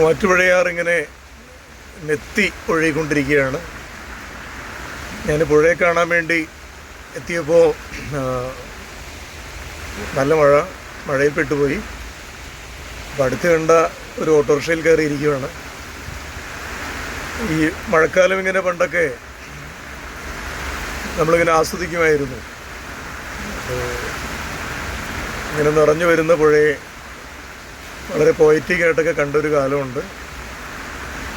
മൂവാറ്റുപുഴയാർ ഇങ്ങനെ നെത്തി ഒഴുകിക്കൊണ്ടിരിക്കുകയാണ്. ഞാൻ പുഴയെ കാണാൻ വേണ്ടി എത്തിയപ്പോൾ നല്ല മഴ മഴയിൽ പെട്ടുപോയി. അപ്പോൾ അടുത്ത് കണ്ട ഒരു ഓട്ടോറിക്ഷയിൽ കയറി ഇരിക്കുകയാണ് ഈ മഴക്കാലം ഇങ്ങനെ പണ്ടൊക്കെ നമ്മളിങ്ങനെ ആസ്വദിക്കുമായിരുന്നു. ഇങ്ങനെ നിറഞ്ഞു വരുന്ന പുഴയെ വളരെ പോയറ്റിക് ആയിട്ടൊക്കെ കണ്ടൊരു കാലമുണ്ട്.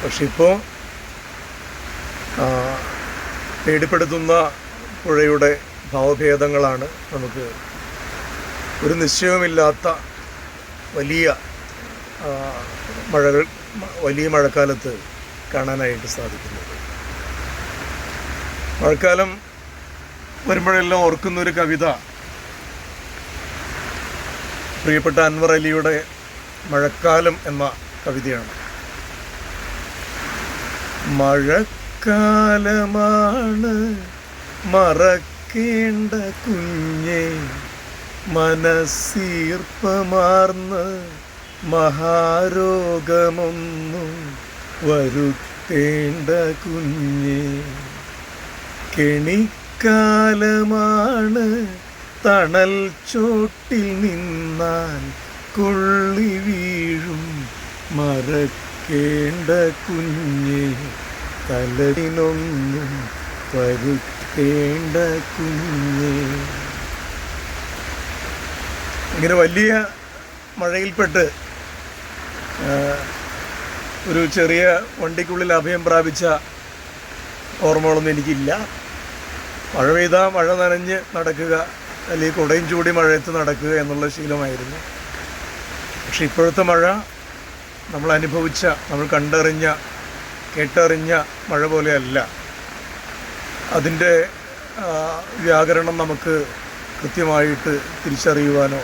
പക്ഷെ ഇപ്പോൾ പേടിപ്പെടുത്തുന്ന പുഴയുടെ ഭാവഭേദങ്ങളാണ് നമുക്ക്. ഒരു നിശ്ചയവുമില്ലാത്ത വലിയ മഴകൾ വലിയ മഴക്കാലത്ത് കാണാനായിട്ട് സാധിക്കുന്നത്. മഴക്കാലം വരുമ്പോഴെല്ലാം ഓർക്കുന്നൊരു കവിത. പ്രിയപ്പെട്ട അൻവർ അലിയുടെ മഴക്കാലം എന്ന കവിതയാണ്. മഴക്കാലമാണ് മറക്കേണ്ട കുഞ്ഞെ മനസ്സീർപ്പമാർന്ന് മഹാരോഗമൊന്നും വരുത്തേണ്ട കുഞ്ഞെ. കെണിക്കാലമാണ് തണൽ ചോട്ടിൽ നിന്നാൽ കൊള്ളി വീഴും. മറക്കേണ്ട കുഞ്ഞെ തലതിനൊന്നും പരുക്കേണ്ട കുഞ്ഞെ. ഇങ്ങനെ വലിയ മഴയിൽപ്പെട്ട് ഒരു ചെറിയ വണ്ടിക്കുള്ളിൽ അഭയം പ്രാപിച്ച ഓർമ്മകളൊന്നും എനിക്കില്ല. മഴ പെയ്താൽ മഴ നനഞ്ഞ് നടക്കുക അല്ലെങ്കിൽ കുടയും ചൂടി മഴയത്ത് നടക്കുക എന്നുള്ള ശീലമായിരുന്നു. പക്ഷെ ഇപ്പോഴത്തെ മഴ നമ്മൾ അനുഭവിച്ച നമ്മൾ കണ്ടറിഞ്ഞ കേട്ടറിഞ്ഞ മഴ പോലെയല്ല. അതിന്റെ വ്യാകരണം നമുക്ക് കൃത്യമായിട്ട് തിരിച്ചറിയുവാനോ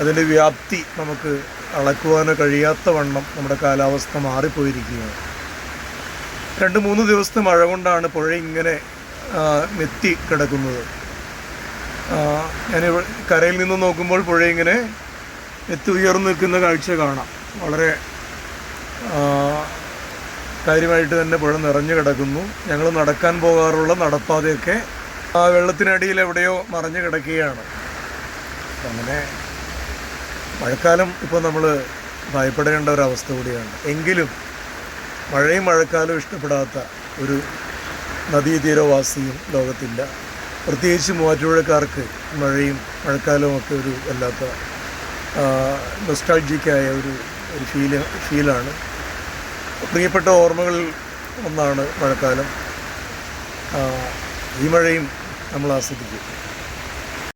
അതിന്റെ വ്യാപ്തി നമുക്ക് അളക്കുവാനോ കഴിയാത്ത വണ്ണം നമ്മുടെ കാലാവസ്ഥ മാറിപ്പോയിരിക്കുകയാണ്. രണ്ട് മൂന്ന് ദിവസത്തെ മഴ കൊണ്ടാണ് പുഴ ഇങ്ങനെ മെത്തി കിടക്കുന്നത്. ഞാൻ കരയിൽ നിന്ന് നോക്കുമ്പോൾ പുഴ ഇങ്ങനെ എത്തി ഉയർന്നു നിൽക്കുന്ന കാഴ്ച കാണാം. വളരെ കാര്യമായിട്ട് തന്നെ പുഴ നിറഞ്ഞു കിടക്കുന്നു. ഞങ്ങൾ നടക്കാൻ പോകാറുള്ള നടപ്പാതയൊക്കെ ആ വെള്ളത്തിനടിയിൽ എവിടെയോ മറഞ്ഞു കിടക്കുകയാണ്. അങ്ങനെ മഴക്കാലം ഇപ്പോൾ നമ്മൾ ഭയപ്പെടേണ്ട അവസ്ഥ കൂടിയാണ്. എങ്കിലും മഴയും മഴക്കാലവും ഇഷ്ടപ്പെടാത്ത ഒരു നദീതീരവാസിയും ലോകത്തില്ല. പ്രത്യേകിച്ച് മൂവാറ്റുപുഴക്കാർക്ക് മഴയും മഴക്കാലവും ഒക്കെ ഒരു വല്ലാത്ത നൊസ്റ്റാൾജിക്കായ ഒരു ഒരു ഫീൽ ഫീലാണ് പ്രിയപ്പെട്ട ഓർമ്മകൾ ഒന്നാണ് മഴക്കാലം. ഈ മഴയും നമ്മൾ ആസ്വദിക്കും.